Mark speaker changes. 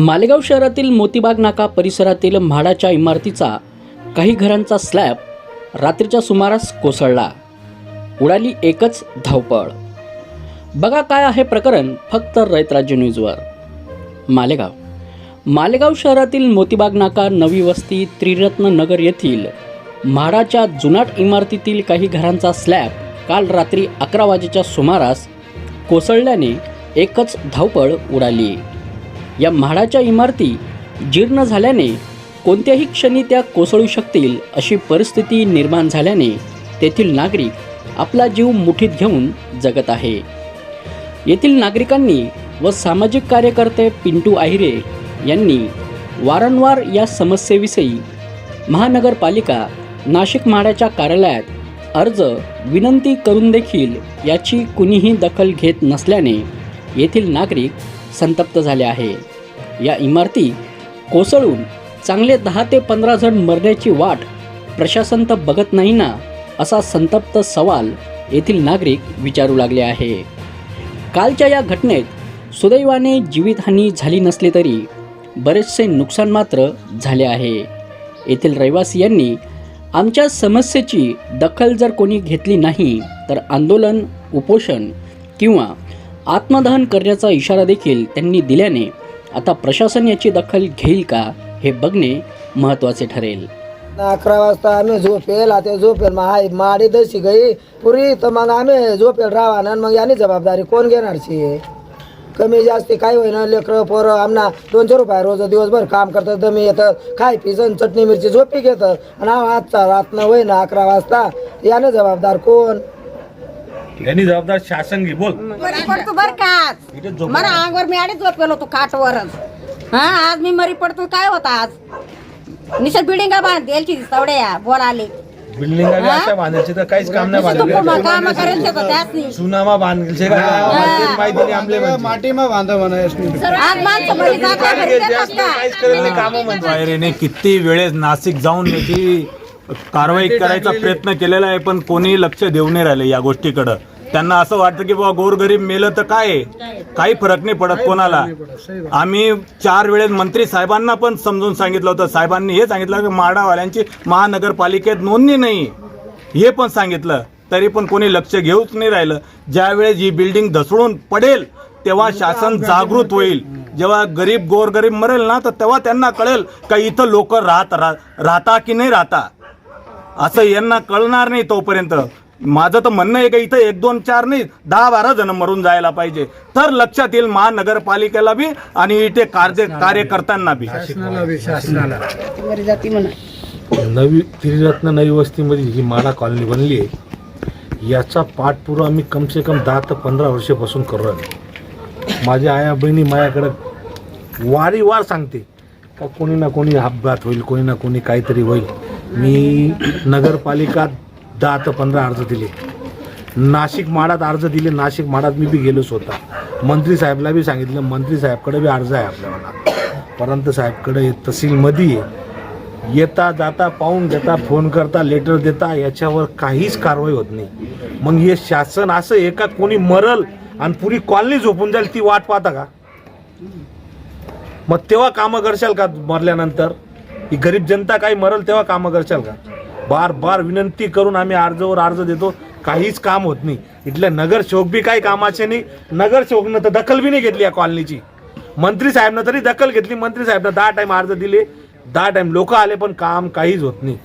Speaker 1: मालेगाव शहरातील मोतीबाग नाका परिसरातील म्हाडाच्या इमारतीचा काही घरांचा स्लॅब रात्रीच्या सुमारास कोसळला. उडाली एकच धावपळ. बघा काय आहे प्रकरण फक्त रैतराज्य न्यूजवर. मालेगाव. मालेगाव शहरातील मोतीबाग नाका नवी वस्ती त्रिरत्न नगर येथील म्हाडाच्या जुनाट इमारतीतील काही घरांचा स्लॅब काल रात्री अकरा वाजेच्या सुमारास कोसळल्याने एकच धावपळ उडाली. या म्हाडाच्या इमारती जीर्ण झाल्याने कोणत्याही क्षणी त्या कोसळू शकतील अशी परिस्थिती निर्माण झाल्याने तेथील नागरिक आपला जीव मुठीत घेऊन जगत आहे. येथील नागरिकांनी व सामाजिक कार्यकर्ते पिंटू आहिरे यांनी वारंवार या समस्येविषयी महानगरपालिका नाशिक म्हाडाच्या कार्यालयात अर्ज विनंती करून देखील याची कुणीही दखल घेत नसल्याने येथील नागरिक संतप्त झाले आहे. या इमारती कोसळून चांगले दहा ते पंधरा जण मरण्याची वाट प्रशासन तर बघत नाही ना असा संतप्त सवाल येथील नागरिक विचारू लागले आहे. कालच्या या घटनेत सुदैवाने जीवितहानी झाली नसली तरी बरेचसे नुकसान मात्र झाले आहे. येथील रहिवासियांनी आमच्या समस्येची दखल जर कोणी घेतली नाही तर आंदोलन उपोषण किंवा आत्मदहन करण्याचा इशारा देखील त्यांनी दिल्याने आता प्रशासन याची दखल घेईल का हे बघणे महत्त्वाचे ठरेल.
Speaker 2: अकरा वाजता आम्ही झोपेल आता झोपेल. मग हाय माडी दशी गई. पुरी तर मग आम्ही झोपेल राहा ना मग याने जबाबदारी कोण घेणारची कमी जास्ती काय होईना लेकरं पोरं आमना दोनशे रुपये रोज दिवसभर काम करतात दमी येतं काय पिजन चटणी मिरची झोपी घेतात. आणि आजचा रातनं होय ना अकरा वाजता. याने जबाबदार कोण?
Speaker 3: यांनी जबाबदार शासन घे बोल.
Speaker 4: मरी पडतो बर का आज. मला अंगावर मी आडीच झोपेल होतो खाटवरच हा आज मी मरी पडतो काय होता आज? निशा बिल्डिंगा बांध द्यायची सवड्या बोलाले.
Speaker 3: बिल्डिंग अशा बांधायचे तर काहीच काम नाही
Speaker 4: तू
Speaker 3: बांधले.
Speaker 4: काम त्याच
Speaker 3: सुनामा बांधले माहिती नाही आमले माटी
Speaker 4: आज माणसं मरी जातात घरी येतात का?
Speaker 3: काहीच करेल नाही काम म्हणजे
Speaker 5: वायरेने किती वेळेस नाशिक जाऊन याची कारवाई करायचा प्रयत्न केलेला आहे पण कोणी लक्ष देऊ नाही राहिले या गोष्टीकडं त्यांना असं वाटतं की बाबा गोरगरीब मेलं तर काय आहे? काही फरक नाही पडत कोणाला. आम्ही चार वेळेस मंत्री साहेबांना पण समजून सांगितलं होतं. साहेबांनी हे सांगितलं की माडावाल्यांची महानगरपालिकेत नोंदणी नाही. हे पण सांगितलं. तरी पण कोणी लक्ष घेऊच नाही राहिलं. ज्यावेळेस ही बिल्डिंग धसडून पडेल तेव्हा शासन जागृत होईल. जेव्हा गरीब गोरगरीब मरेल ना तर तेव्हा त्यांना कळेल का इथं लोक राहत राहता की नाही राहता? असं यांना कळणार नाही तोपर्यंत. माझं तर म्हणणं आहे का इथं एक दोन चार नाही दहा बारा जण मरून जायला पाहिजे. तर लक्षात येईल महानगरपालिकेला बी आणि इथे कार्य कार्यकर्त्यांना बी.
Speaker 4: मरी जाती म्हणा.
Speaker 6: नवी त्रिरत्न नवी वस्तीमध्ये ही माडा कॉलनी बनली आहे. याचा पाठपुरा आम्ही कमसे कम दहा ते पंधरा वर्षापासून करू राहिलो. माझ्या आया बहिणी माझ्याकडं वारीवार सांगते का कोणी ना कोणी अपघात होईल कोणी ना कोणी काहीतरी होईल. मी नगरपालिका दहा ते पंधरा अर्ज दिले. नाशिक माडात अर्ज दिले नाशिक माडात मी बी गेलो स्वतः. मंत्री साहेबला बी सांगितलं मंत्री साहेबकडे बी अर्ज आहे आपल्याला परंतु साहेबकडे तहसीलमध्ये येता जाता पाहून घेता फोन करता लेटर देता याच्यावर काहीच कारवाई होत नाही. मग हे शासन असं एका कोणी मरल आणि पुरी कॉलनी झोपून जाईल ती वाट पाहता का? मग तेव्हा कामं करशाल का मरल्यानंतर? ही गरीब जनता काही मरल तेव्हा कामं करशाल का? बार बार विनंती करून आम्ही अर्जवर अर्ज देतो. काहीच काम होत नाही. इथल्या नगरसेवक बी काही कामाचे नाही. नगरसेवकनं तर दखल बी नाही घेतली या कॉलनीची. मंत्री साहेबनं तरी दखल घेतली. मंत्री साहेबनं दहा टाईम अर्ज दिले. दहा टाईम लोक आले पण काम काहीच होत नाही.